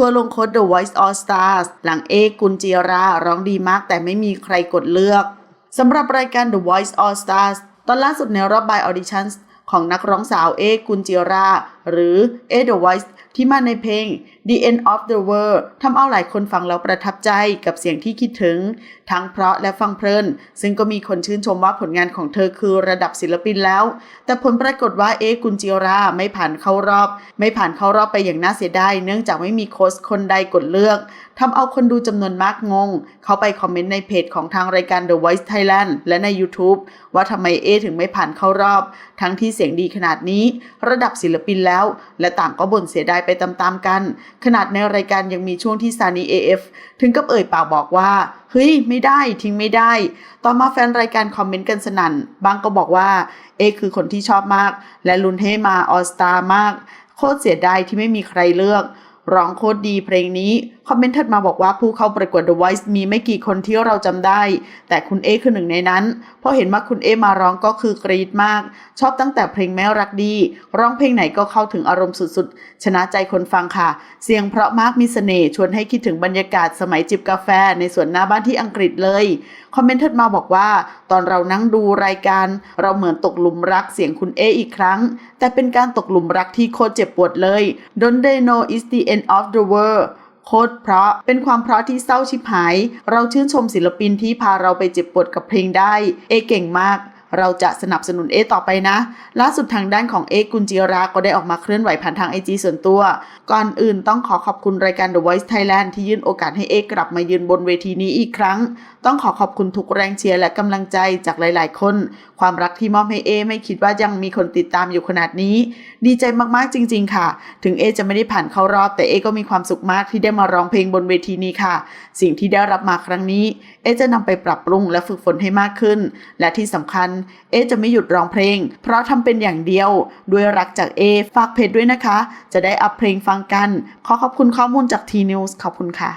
ทัวร์ลงโค้ด The Voice All Stars หลังเอกกุลจีราร้องดีมากแต่ไม่มีใครกดเลือกสำหรับรายการ The Voice All Stars ตอนล่าสุดในรอบ by Auditions ของนักร้องสาวเอกกุลจีรา หรือเอ The Voice ที่มาในเพลง The End of the World ทำเอาหลายคนฟังแล้วประทับใจกับเสียงที่คิดถึง ทั้งเพราะและฟังเพลิน ซึ่งก็มีคนชื่นชมว่าผลงานของเธอคือระดับศิลปินแล้ว แต่ผลปรากฏว่าเอกุลจิราไม่ผ่านเข้ารอบ ไม่ผ่านเข้ารอบไปอย่างน่าเสียดายเนื่องจากไม่มีโค้ชคนใดกดเลือกทำเอาคนดูจำนวนมากงง เขาไปคอมเมนต์ในเพจของทางรายการ The Voice Thailand และใน YouTube ว่าทำไมเอถึงไม่ผ่านเข้ารอบ ทั้งที่เสียงดีขนาดนี้ ระดับศิลปินแล้วและต่างก็บ่นเสียดายไปตามๆกัน ขนาดในรายการยังมีช่วงที่ซานี AF ถึงกับเอ่ยปากบอกว่าเฮ้ยไม่ได้ทิ้งไม่ได้ ต่อมาแฟนรายการคอมเมนต์กันสนั่น บางก็บอกว่าเอคือคนที่ชอบมาก และลุ้นให้มาออสตามาก โคตรเสียดายที่ไม่มีใครเลือก ร้องโคตรดีเพลงนี้ คอมเมนต์ถัดมาบอกว่าผู้เข้าประกวด The Voice มีไม่กี่คนที่เราจำได้ แต่คุณเอคือหนึ่งในนั้นพราะเห็นว่าคุณเอมาร้องก็คือกรี๊ดมาก ชอบตั้งแต่เพลงแม่รักดี ร้องเพลงไหนก็เข้าถึงอารมณ์สุดๆ ชนะใจคนฟังค่ะ เสียงเพราะมากมีเสน่ห์ชวนให้คิดถึงบรรยากาศสมัยจิบกาแฟในสวนหน้าบ้านที่อังกฤษเลย คอมเมนต์ถัดมาบอกว่า ตอนเรานั่งดูรายการ เราเหมือนตกหลุมรักเสียงคุณเออีกครั้ง แต่เป็นการตกหลุมรักที่โคตรเจ็บปวดเลย Don't they know it's the end End of the world โคตรเพราะ เป็นความเพราะที่เศร้าชิบหาย เราชื่นชมศิลปินที่พาเราไปเจ็บปวดกับเพลงได้ เอเก่งมาก เราจะสนับสนุนเอต่อไปนะ ล่าสุดทางด้านของเอกุลจิราก็ได้ออกมาเคลื่อนไหวผ่านทางไอจีส่วนตัว ก่อนอื่นต้องขอขอบคุณรายการ The Voice Thailand ที่ยื่นโอกาสให้เอกลับมายืนบนเวทีนี้อีกครั้ง ต้องขอขอบคุณทุกแรงเชียร์และกำลังใจจากหลาย ๆ คน ความรักที่มอบให้เอไม่คิดว่ายังมีคนติดตามอยู่ขนาดนี้ ดีใจมากๆจริง ๆ ค่ะ ถึงเอจะไม่ได้ผ่านเข้ารอบ แต่เอก็มีความสุขมากที่ได้มาร้องเพลงบนเวทีนี้ค่ะ สิ่งที่ได้รับมาครั้งนี้ เอจะนำไปปรับปรุงและฝึกฝนให้มากขึ้น และที่สำคัญเอจะไม่หยุดร้องเพลง เพราะทำเป็นอย่างเดียวด้วยรักจากเอฝากเพจด้วยนะคะ จะได้อัพเพลงฟังกัน ขอขอบคุณข้อมูลจากทีนิวส์ขอบคุณค่ะ